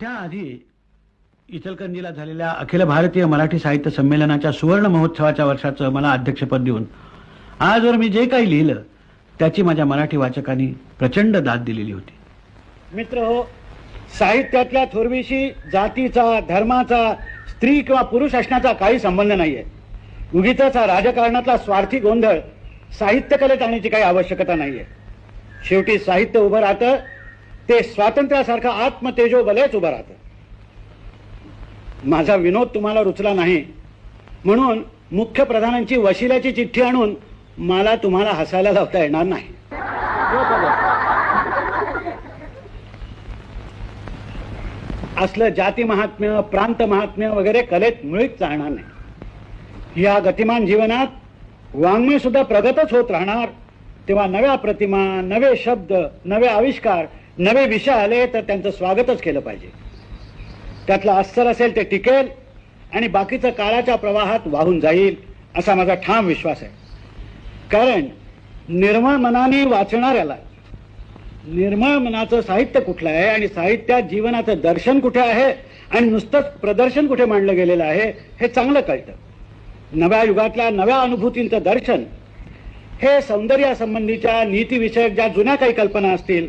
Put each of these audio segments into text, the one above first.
त्याआधी इचलकंजीला झालेल्या अखिल भारतीय मराठी साहित्य संमेलनाच्या सुवर्ण महोत्सवाच्या वर्षाचं मला अध्यक्षपद देऊन आजवर मी जे काही लिहिलं त्याची माझ्या मराठी वाचकांनी प्रचंड दाद दिलेली होती. मित्र हो साहित्यातल्या थोरवीशी जातीचा धर्माचा स्त्री किंवा पुरुष असण्याचा काही संबंध नाहीये. उगीचा राजकारणातला स्वार्थी गोंधळ साहित्य कलेत आणण्याची काही आवश्यकता नाहीये. शेवटी साहित्य उभं राहतं ते स्वातंत्र्यासारखं आत्मतेजोबलेच उभं राहतं. माझा विनोद तुम्हाला रुचला नाही. म्हणून मुख्य प्रधानांची वशिल्याची चिठ्ठी आणून मला तुम्हाला हसायला लावता येणार नाही. असलं जाती महात्म्य प्रांत महात्म्य वगैरे कलेत मुळीच चालणार नाही. या गतिमान जीवनात वाङ्मय सुद्धा प्रगतच होत राहणार. तेव्हा नव्या प्रतिमा नवे शब्द नवे आविष्कार नवे विषय आले तर त्यांचं स्वागतच केलं पाहिजे. त्यातलं अस्तर असेल ते टिकेल आणि बाकीचं काळाच्या प्रवाहात वाहून जाईल असा माझा ठाम विश्वास आहे. कारण निर्मळ मनाने वाचणाऱ्याला निर्मळ मनाचं साहित्य कुठलं आहे आणि साहित्यात जीवनाचं दर्शन कुठे आहे आणि नुसतंच प्रदर्शन कुठे मांडलं गेलेलं आहे हे चांगलं कळतं. नव्या युगातल्या नव्या अनुभूतींचं दर्शन हे सौंदर्यासंबंधीच्या नीतीविषयक ज्या जुन्या काही कल्पना असतील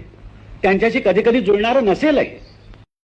त्यांच्याशी कधी कधी जुळणारं नसेलही.